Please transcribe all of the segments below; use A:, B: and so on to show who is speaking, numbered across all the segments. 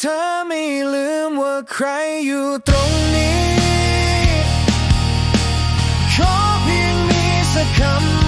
A: เธอไม่ลืมว่าใครอยู่ตรงนี้ ขอเพียงมีสักคำ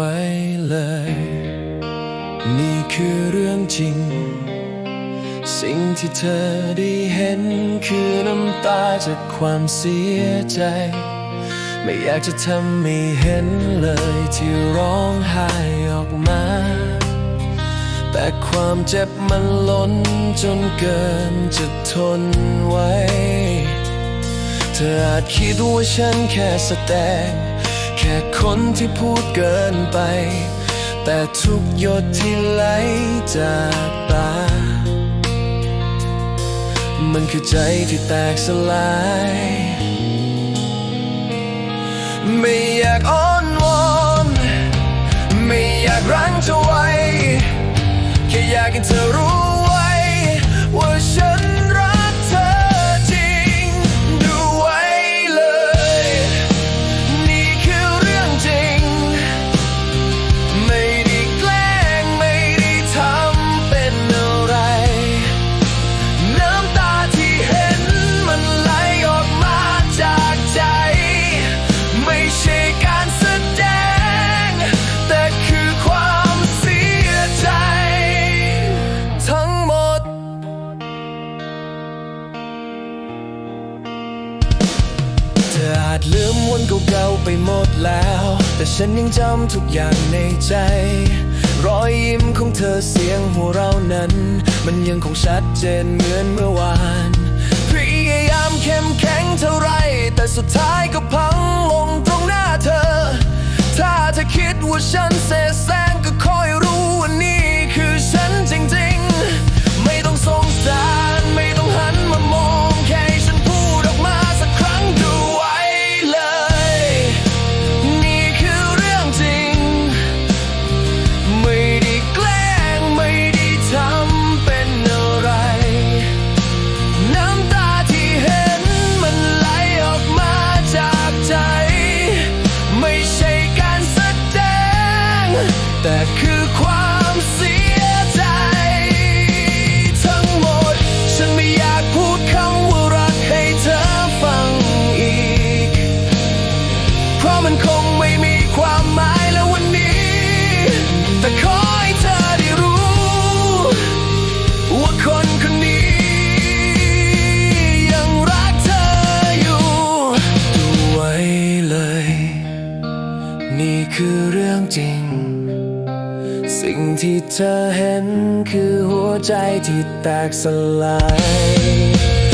A: ไว้เลย นี่คือเรื่องจริง สิ่งที่เธอได้เห็นคือน้ำตาจากความเสียใจ ไม่อยากจะทำให้เห็นเลยที่ร้องไห้ออกมา แต่ความเจ็บมันล้นจนเกินจะทนไว้ เธออาจคิดว่าฉันแค่แสดง ค่คนที่พูดเกินไป แต่ทุกหยดที่ไหลจากตา มันคือใจที่แตกสลาย ไม่อยากอ้อนวอน ไม่อยากรั้งเธอไว้ แค่อยากให้เธอรู้ไว้ ว่าฉัน จำทุกอย่างในใจ รอยยิ้มของเธอเสียงหัวเราะนั้น มันยังคงชัดเจนเหมือนเมื่อวานพยายามเข้มแข็งเท่าไรแต่สุดท้ายก็พังลงตรงหน้าเธอ ถ้าเธอคิดว่าฉันเสแสร้งก็คอย หัวใจที่แตกสลาย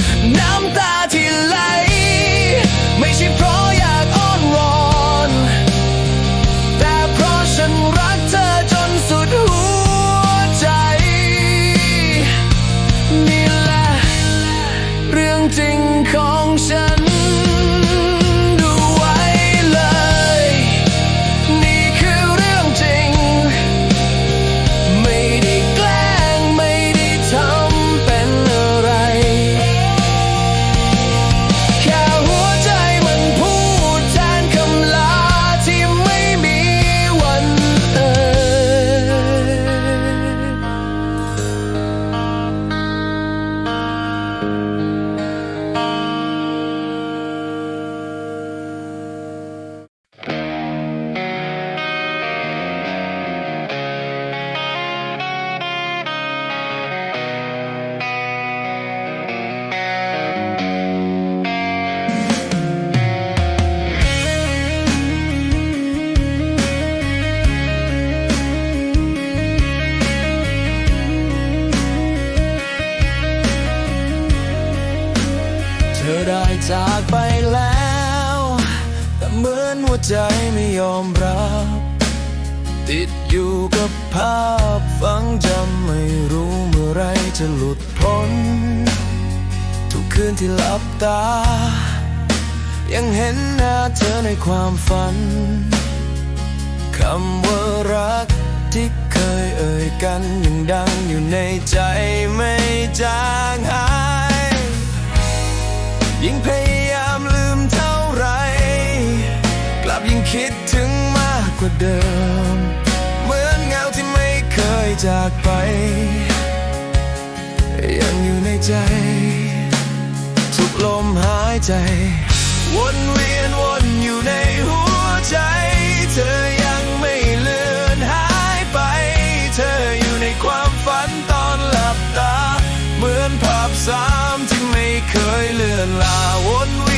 A: ตา ยังเห็นหน้าเธอในความฝัน คำว่ารักที่เคยเอ่ยกันยังดังอยู่ในใจไม่จางหาย ยิ่งพยายามลืมเท่าไร กลับยิ่งคิดถึงมากกว่าเดิม เหมือนเงาที่ไม่เคยจากไป ยังอยู่ในใจ ลมหายใจ วนเวียนวนอยู่ในหัวใจ เธอยังไม่เลือนหายไป เธออยู่ในความฝันตอนหลับตา เหมือนภาพซ้ำที่ไม่เคยเลือนลาวนเวียน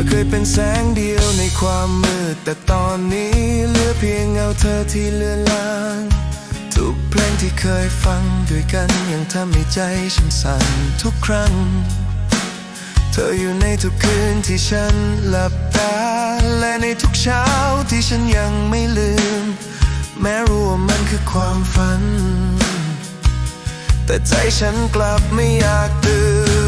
A: อเคยเป็นแสงเดียวในความมืด แต่ตอนนี้เหลือเพียงเงาเธอที่เลือนลางทุกเพลงที่เคยฟังด้วยกันยังทำให้ใจฉันสั่นทุกครั้ง เธออยู่ในทุกคืนที่ฉันหลับตา และในทุกเช้าที่ฉันยังไม่ลืม แม้รู้ว่ามันคือความฝัน แต่ใจฉันกลับไม่อยากตื่น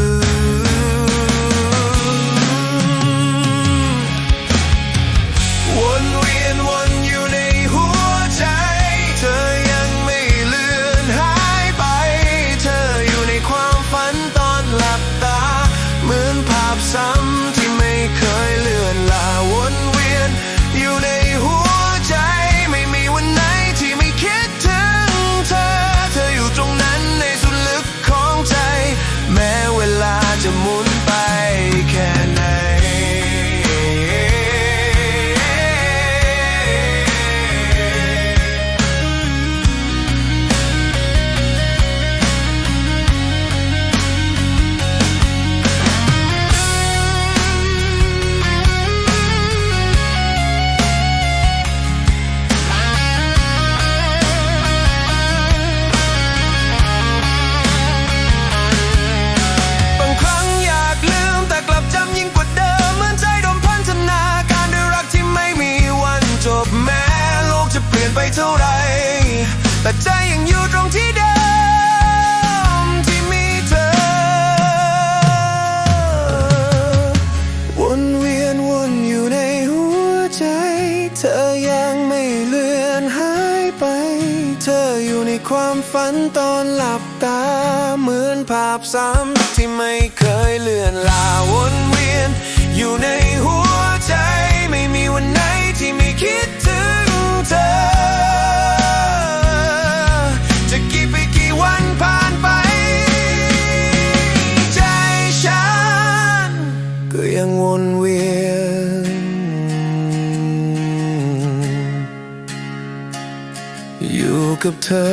A: วน ความฝันตอนหลับตา เหมือนภาพซ้ำที่ไม่เคยเลือนลาวนเวียน อยู่ในหัว กับเธอ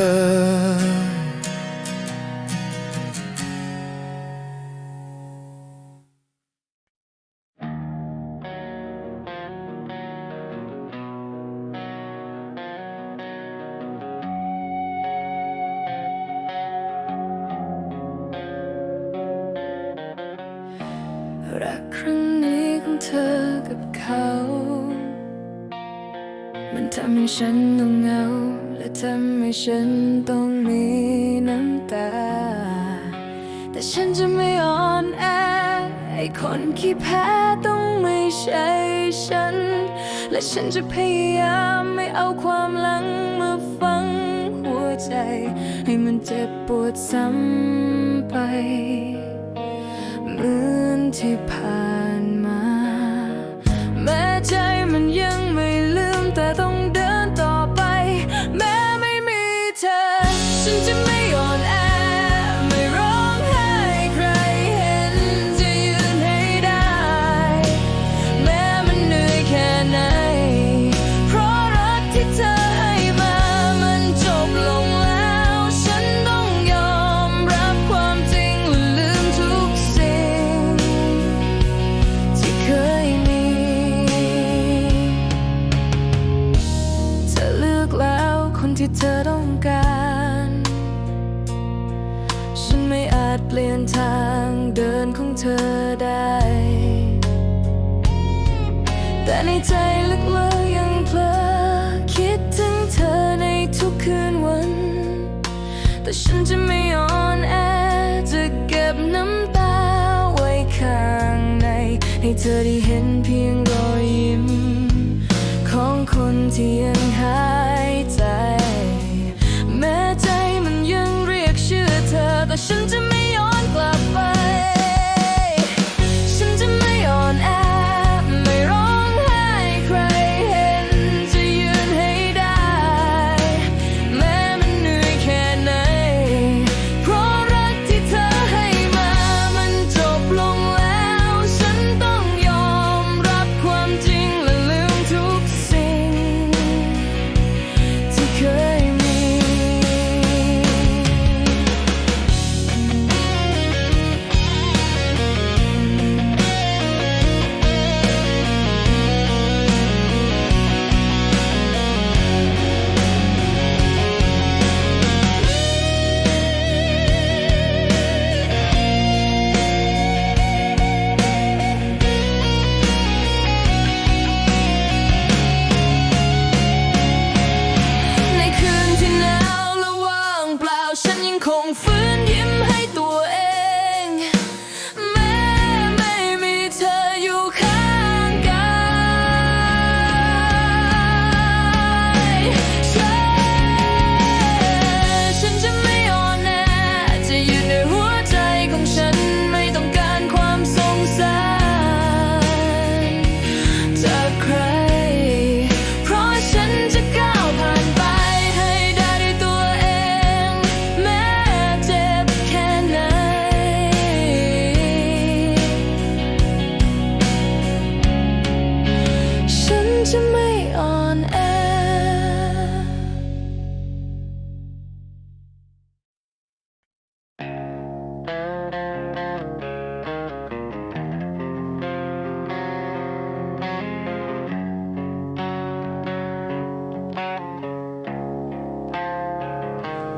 A: รัก
B: ครั้งนี้ของเธอกับเขา มันทำให้ฉันต้องเหงา ทำให้ฉันต้องมีน้ำตา แต่ฉันจะไม่อ่อนแอไอ้คนขี้แพ้ต้องไม่ใช่ฉัน และฉันจะพยายามไม่เอาความหลังมาฟังหัวใจ ให้มันเจ็บปวดซ้ำไปเหมือนที่ผ่าน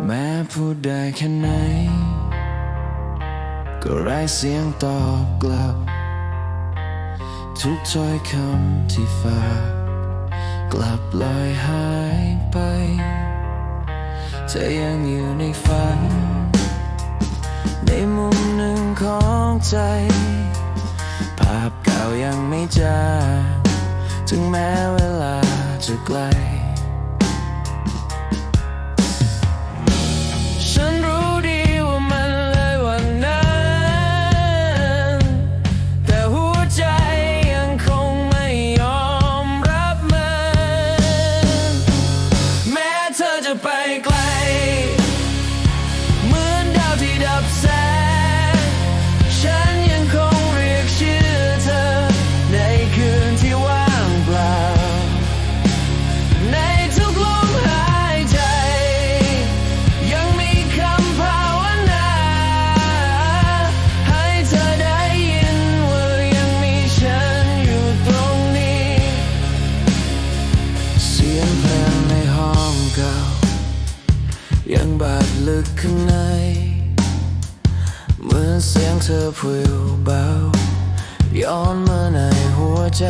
B: แม้
A: พูดได้แค่ไหน ก็ไร้เสียงตอบกลับ ทุกถ้อยคำที่ฝากกลับลอยหายไปจะยังอยู่ในฝัน ในมุมหนึ่งของใจ ภาพเก่ายังไม่จางถึงแม้เวลาจะไกล ธอพูดเบาย้อนมาในหัวใจ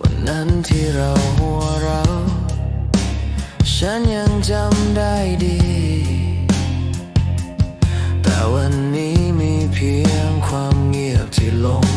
A: วันนั้นที่เราหัวเรา ฉันยังจำได้ดี แต่วันนี้มีเพียงความเงียบที่ลง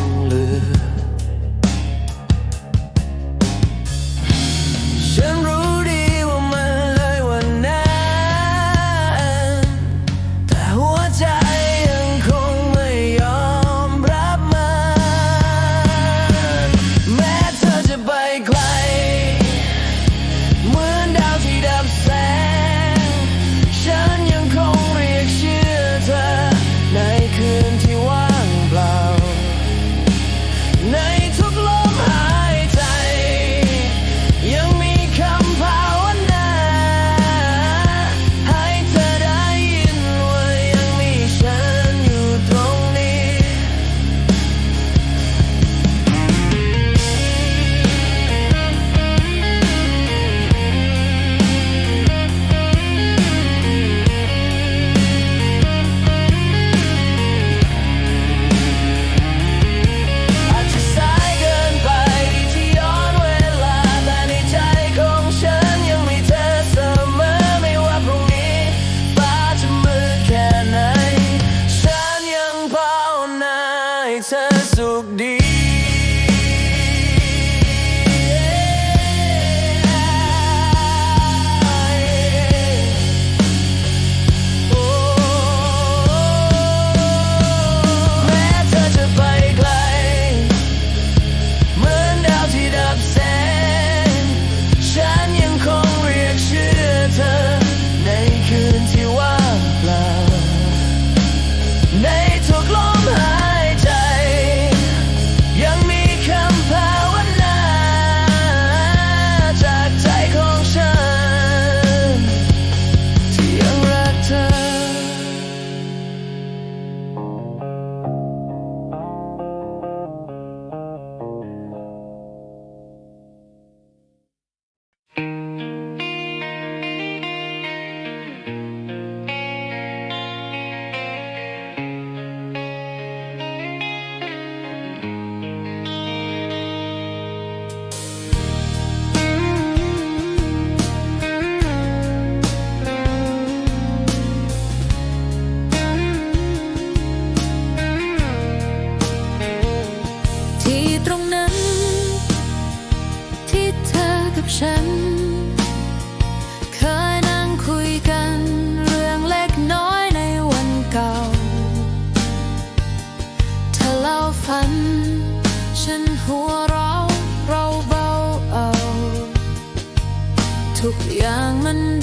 A: ฉันหัวเราเราเบาเอา
B: ทุกอย่างมัน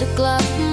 B: took love.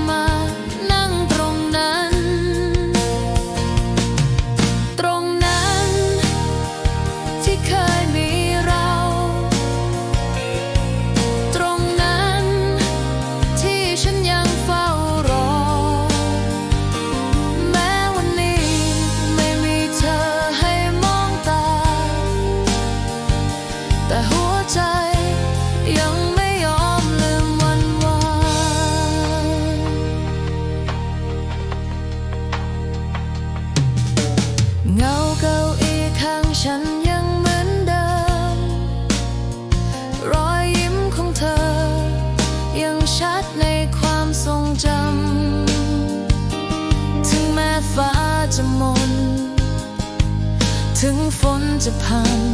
B: upon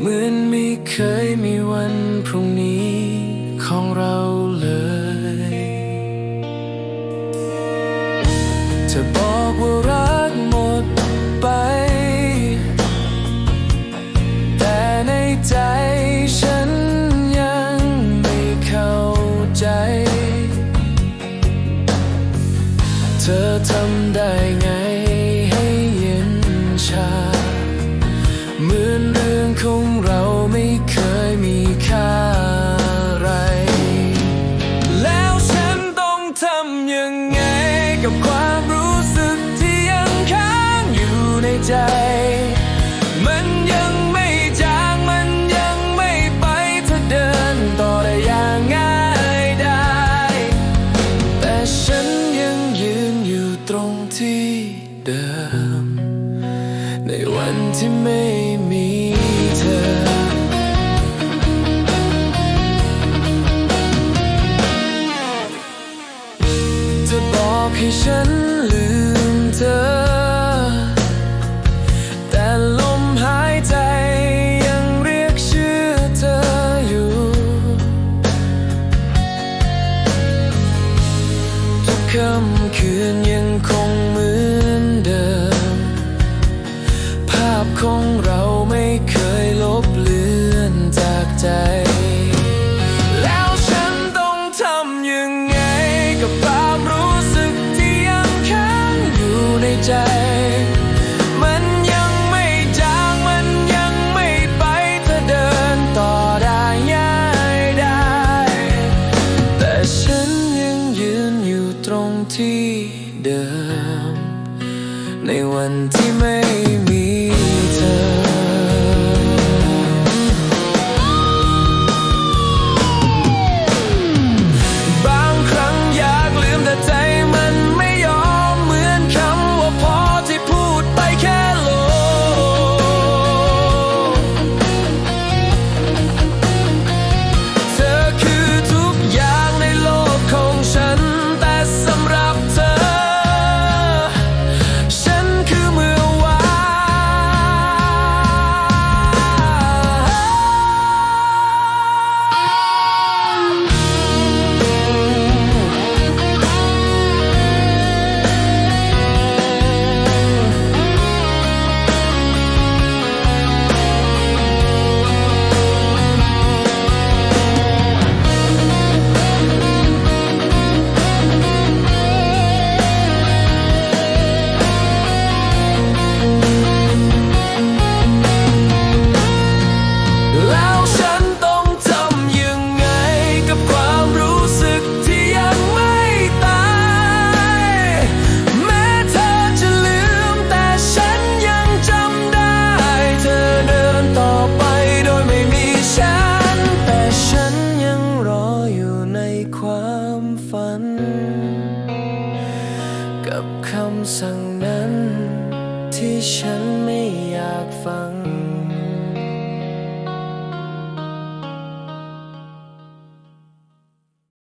B: เหมือนไม่เคยมีวันพรุ่งนี้
A: ของเรา ที่เดิม ในวันที่ไม่มีเธอจะบอกให้ฉัน